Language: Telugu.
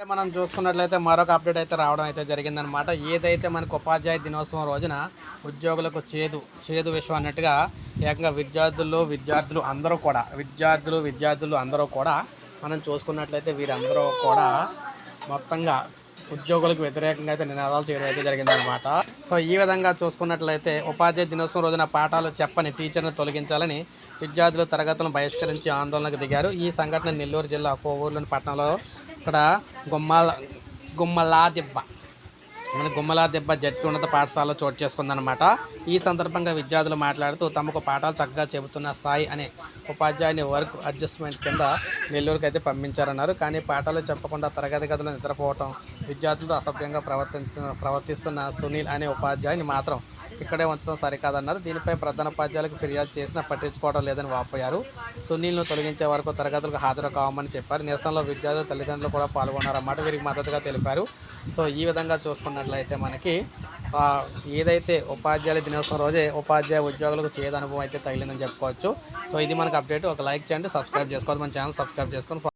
మనం చూసుకున్నట్లయితే మరొక అప్డేట్ అయితే రావడం అయితే జరిగిందనమాట ఏదైతే మనకు ఉపాధ్యాయ దినోత్సవం రోజున ఉద్యోగులకు చేదు చేదు విషయం అన్నట్టుగా ఏకంగా విద్యార్థులు విద్యార్థులు అందరూ కూడా విద్యార్థులు విద్యార్థులు అందరూ కూడా మనం చూసుకున్నట్లయితే వీరందరూ కూడా మొత్తంగా ఉద్యోగులకు వ్యతిరేకంగా అయితే నినాదాలు చేయడం అయితే జరిగిందనమాట సో ఈ విధంగా చూసుకున్నట్లయితే ఉపాధ్యాయ దినోత్సవం రోజున పాఠాలు చెప్పని టీచర్ను తొలగించాలని విద్యార్థులు తరగతులను బహిష్కరించి ఆందోళనకు దిగారు. ఈ సంఘటన నెల్లూరు జిల్లా కోవూరులోని పట్టణంలో ఇక్కడ గుమ్మల దిబ్బ. మన గుమ్మలా దిబ్బ జట్టు ఉన్నత పాఠశాలలో చోటు చేసుకుందనమాట ఈ సందర్భంగా విద్యార్థులు మాట్లాడుతూ తమకు పాఠాలు చక్కగా చెబుతున్న సాయి అనే ఉపాధ్యాయుని వర్క్ అడ్జస్ట్మెంట్ కింద నెల్లూరుకి అయితే పంపించారన్నారు. కానీ పాఠాలు చెప్పకుండా తరగతి గదిలో నిద్రపోవటం విద్యార్థులతో అసభ్యంగా ప్రవర్తించిన ప్రవర్తిస్తున్న సునీల్ అనే ఉపాధ్యాయుని మాత్రం ఇక్కడే ఉంచడం సరికాదన్నారు. దీనిపై ప్రధాన ఉపాధ్యాయులకు ఫిర్యాదు చేసినా పట్టించుకోవడం లేదని వాపోయారు. సునీల్ను తొలగించే వరకు తరగతులకు హాజరు కావమని చెప్పారు. నిరసనలో విద్యార్థులు తల్లిదండ్రులు కూడా పాల్గొన్నారన్నమాట. వీరికి మద్దతుగా తెలిపారు. సో ఈ విధంగా చూసుకున్నట్లయితే మనకి ఏదైతే ఉపాధ్యాయుల దినోత్సవం రోజే ఉపాధ్యాయ ఉద్యోగులకు చేదు అనుభవం అయితే తగిలిందని చెప్పుకోవచ్చు. సో ఇది మనకు అప్డేట్. ఒక లైక్ చేయండి సబ్స్క్రైబ్ చేసుకోవాలి మన ఛానల్ సబ్స్క్రైబ్ చేసుకొని